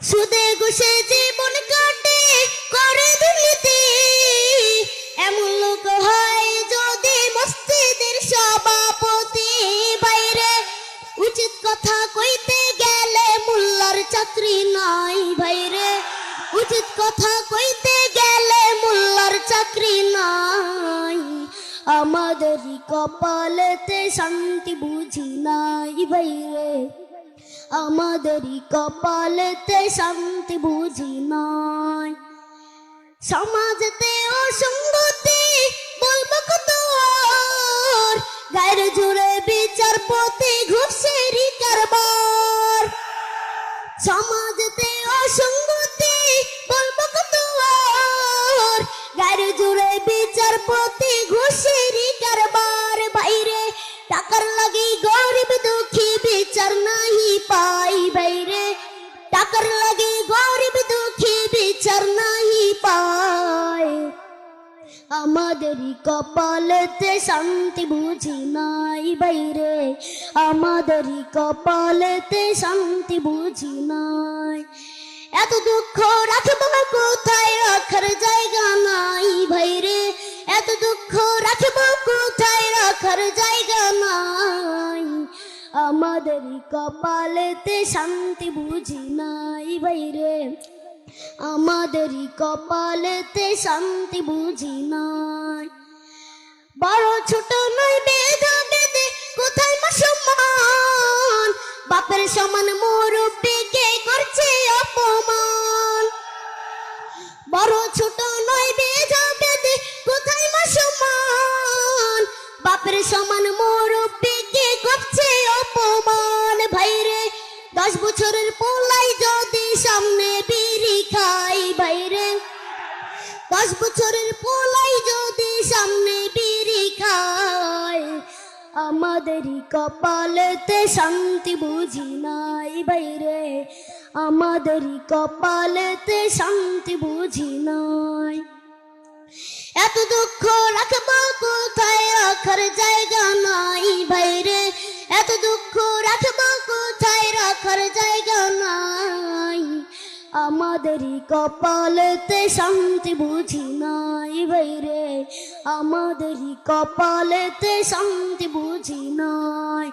সুদে ঘুষে জীবন কাটে করে দুর্নীতি এমন লোক হয় যদি মসজিদের সভাপতি বাইরে। উচিত কথা কইতে গেলে মোল্লার চাকরি নাই ভাইরে উচিত কথা কইতে গেলে মোল্লার চাকরি নাই। আমাদেরই কপালেতে শান্তি বুঝি নাই ভাইরে আমাদেরই কপালেতে শান্তি বুঝি নয় সমাজতে অসঙ্গতি বলব কত? গায়ের জুড়ে বিচারপতি ঘুষেরই কারবার সমাজতে অসঙ্গতি বলব কত? গায়ের জুড়ে বিচারপতি ঘুষেরই কারবার বাইরে টাকার লাগি টাকার লাগি, গরিব দুঃখী বিচার নাহি পায়। আমাদেরই কপালেতে শান্তি বুঝি নাই বাইরে। আমাদেরই কপালেতে শান্তি বুঝি নাই। এত দুঃখ রাখব কোথায়? রাখার জায়গা নাই ভাইরে এত দুঃখ রাখব কোথায়? রাখার জায়গা আমাদেরই কপালেতে শান্তি বুঝি নাই বাইরে আমাদের কপালেতে শান্তি বুঝি নাই। বড় ছোট নয় বেদা কোথায় মা সম্মান বাপের সমান মুরব্বীকে করছে অপমান। বড় ছোট নয় বেদা বেদে কোথায় মা সম্মান বাপের সমান দশ বছরের পোলাই যদি সামনে বিড়ি খাই বাইরে দশ বছরের পোলাই যদি সামনে বিড়ি খায় আমাদেরই কপালেতে শান্তি বুঝি নাই বাইরে আমাদেরই কপালেতে শান্তি বুঝি নাই। এত দুঃখ রাখব কোথায়? রাখার জায়গা নাই ভাইরে। এত দুঃখ রাখব আমাদেরই কপালেতে শান্তি বুঝি নাই ভাইরে আমাদেরই কপালেতে শান্তি বুঝি নাই।